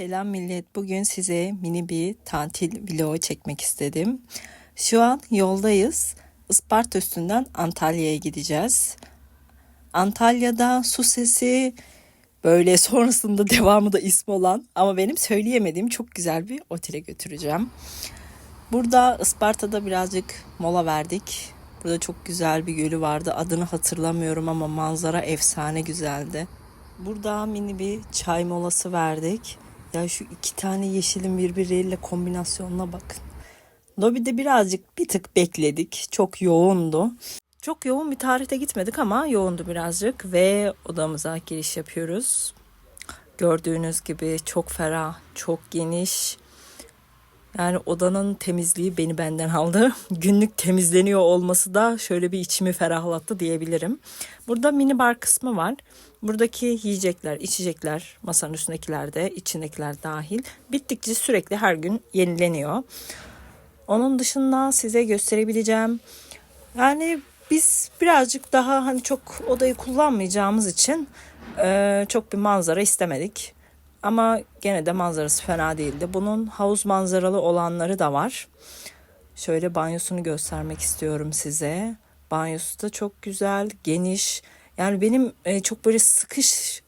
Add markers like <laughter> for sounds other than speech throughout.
Selam millet. Bugün size mini bir tatil vlogu çekmek istedim. Şu an yoldayız. Isparta üstünden Antalya'ya gideceğiz. Antalya'da su sesi böyle sonrasında <laughs> devamı da ismi olan ama benim söyleyemediğim çok güzel bir otele götüreceğim. Burada Isparta'da birazcık mola verdik. Burada çok güzel bir gölü vardı. Adını hatırlamıyorum ama manzara efsane güzeldi. Burada mini bir çay molası verdik. Ya şu iki tane yeşilin birbiriyle kombinasyonuna bakın. Lobide birazcık bir tık bekledik. Çok yoğundu. Çok yoğun bir tarihte gitmedik ama yoğundu birazcık ve odamıza giriş yapıyoruz. Gördüğünüz gibi çok ferah, çok geniş. Yani odanın temizliği beni benden aldı. <laughs> Günlük temizleniyor olması da şöyle bir içimi ferahlattı diyebilirim. Burada mini bar kısmı var. Buradaki yiyecekler, içecekler, masanın üstündekiler de, içindekiler dahil bittikçe sürekli her gün yenileniyor. Onun dışında size gösterebileceğim. Yani biz birazcık daha hani çok odayı kullanmayacağımız için çok bir manzara istemedik. Ama gene de manzarası fena değildi. Bunun havuz manzaralı olanları da var. Şöyle banyosunu göstermek istiyorum size. Banyosu da çok güzel, geniş. Yani benim e, çok böyle sıkış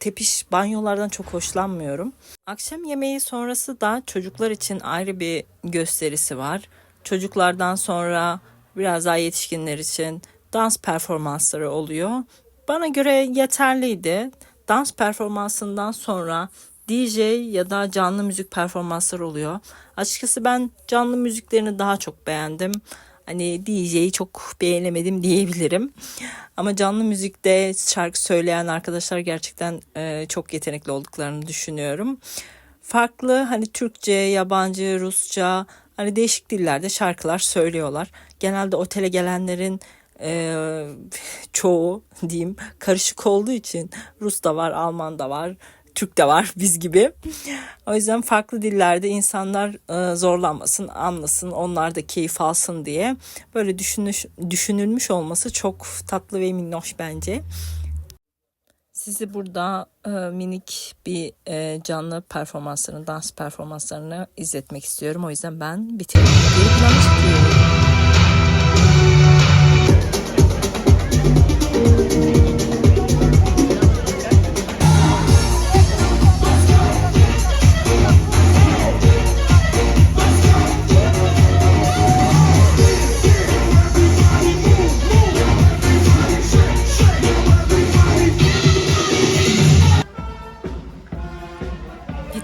tepiş banyolardan çok hoşlanmıyorum. Akşam yemeği sonrası da çocuklar için ayrı bir gösterisi var. Çocuklardan sonra biraz daha yetişkinler için dans performansları oluyor. Bana göre yeterliydi. Dans performansından sonra DJ ya da canlı müzik performansları oluyor. Açıkçası ben canlı müziklerini daha çok beğendim. Hani DJ'yi çok beğenemedim diyebilirim. Ama canlı müzikte şarkı söyleyen arkadaşlar gerçekten e, çok yetenekli olduklarını düşünüyorum. Farklı hani Türkçe, yabancı, Rusça hani değişik dillerde şarkılar söylüyorlar. Genelde otele gelenlerin e, çoğu diyeyim karışık olduğu için Rus da var, Alman da var, Türk de var biz gibi. O yüzden farklı dillerde insanlar e, zorlanmasın, anlasın, onlar da keyif alsın diye böyle düşünüş, düşünülmüş olması çok tatlı ve minnoş bence. Sizi burada e, minik bir e, canlı performanslarını, dans performanslarını izletmek istiyorum. O yüzden ben plana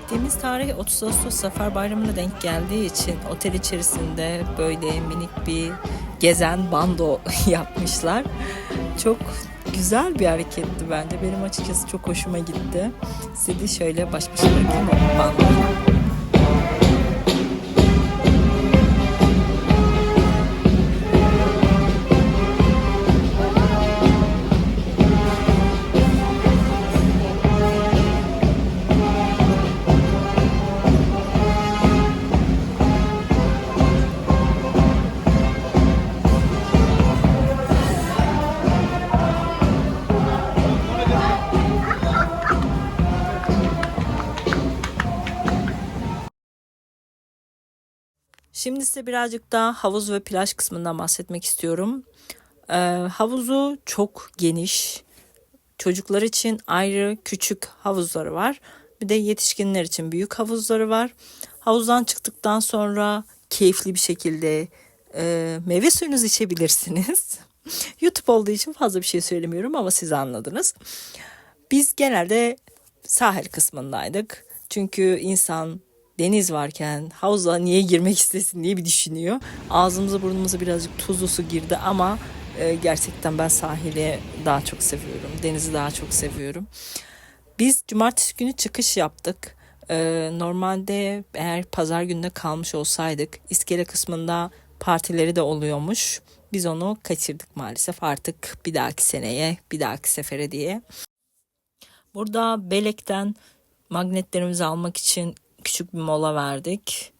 Gittiğimiz tarih 30 Ağustos Zafer Bayramı'na denk geldiği için otel içerisinde böyle minik bir gezen bando <laughs> yapmışlar. Çok güzel bir hareketti bence. Benim açıkçası çok hoşuma gitti. Sizi şöyle baş başa bırakayım o bandoyu. Şimdi size birazcık daha havuz ve plaj kısmından bahsetmek istiyorum. Ee, havuzu çok geniş. Çocuklar için ayrı küçük havuzları var. Bir de yetişkinler için büyük havuzları var. Havuzdan çıktıktan sonra keyifli bir şekilde e, meyve suyunuzu içebilirsiniz. <laughs> YouTube olduğu için fazla bir şey söylemiyorum ama siz anladınız. Biz genelde sahil kısmındaydık. Çünkü insan deniz varken havuza niye girmek istesin diye bir düşünüyor. Ağzımıza burnumuza birazcık tuzlu su girdi ama e, gerçekten ben sahili daha çok seviyorum. Denizi daha çok seviyorum. Biz cumartesi günü çıkış yaptık. E, normalde eğer pazar gününe kalmış olsaydık iskele kısmında partileri de oluyormuş. Biz onu kaçırdık maalesef artık bir dahaki seneye bir dahaki sefere diye. Burada Belek'ten magnetlerimizi almak için küçük bir mola verdik.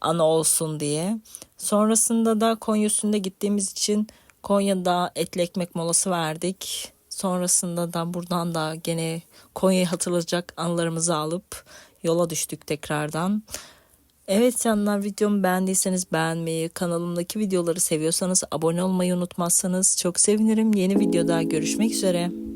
Ana olsun diye. Sonrasında da Konya üstünde gittiğimiz için Konya'da etli ekmek molası verdik. Sonrasında da buradan da gene Konya'yı hatırlayacak anılarımızı alıp yola düştük tekrardan. Evet canlar videomu beğendiyseniz beğenmeyi, kanalımdaki videoları seviyorsanız abone olmayı unutmazsanız çok sevinirim. Yeni videoda görüşmek üzere.